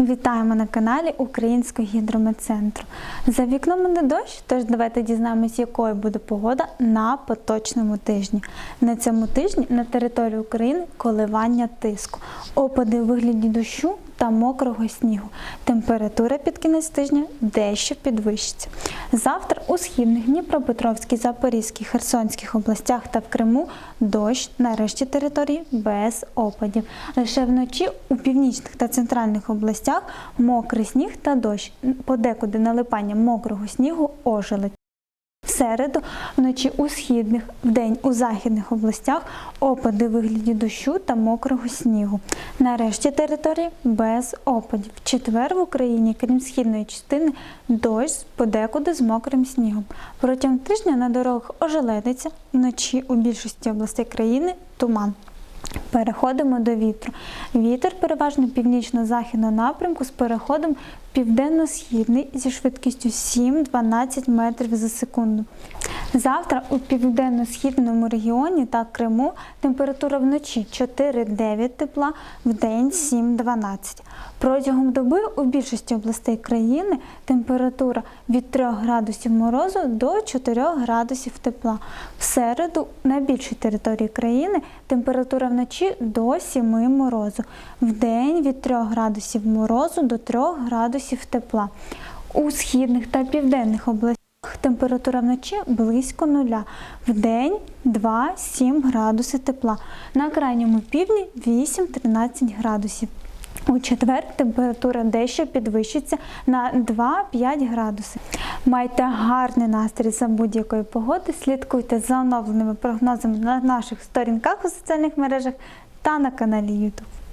Вітаємо на каналі Українського гідрометцентру. За вікном іде дощ, тож давайте дізнаємось, якою буде погода на поточному тижні. На цьому тижні на території України коливання тиску, опади у вигляді дощу та мокрого снігу. Температура під кінець тижня дещо підвищиться. Завтра у східних Дніпропетровській, Запорізькій, Херсонських областях та в Криму дощ на решті території без опадів. Лише вночі у північних та центральних областях мокрий сніг та дощ. Подекуди налипання мокрого снігу ожеледь. В середу вночі у східних, вдень у західних областях опади у вигляді дощу та мокрого снігу. Нарешті території без опадів. В четвер в Україні, крім східної частини, дощ подекуди з мокрим снігом. Протягом тижня на дорогах ожеледиться, вночі у більшості областей країни туман. Переходимо до вітру. Вітер переважно північно-західного напрямку з переходом південно-східний зі швидкістю 7-12 метрів за секунду. Завтра у південно-східному регіоні та Криму температура вночі 4-9 тепла, в день 7-12. Протягом доби у більшості областей країни температура від 3 градусів морозу до 4 градусів тепла. В середу на більшій території країни температура вночі до 7 морозу, в день від 3 градусів морозу до 3 градусів тепла. У східних та південних областях температура вночі близько нуля, в день 2-7 градуси тепла. На крайньому півдні 8-13 градусів. У четвер температура дещо підвищиться на 2-5 градуси. Майте гарний настрій за будь-якої погоди. Слідкуйте за оновленими прогнозами на наших сторінках у соціальних мережах та на каналі YouTube.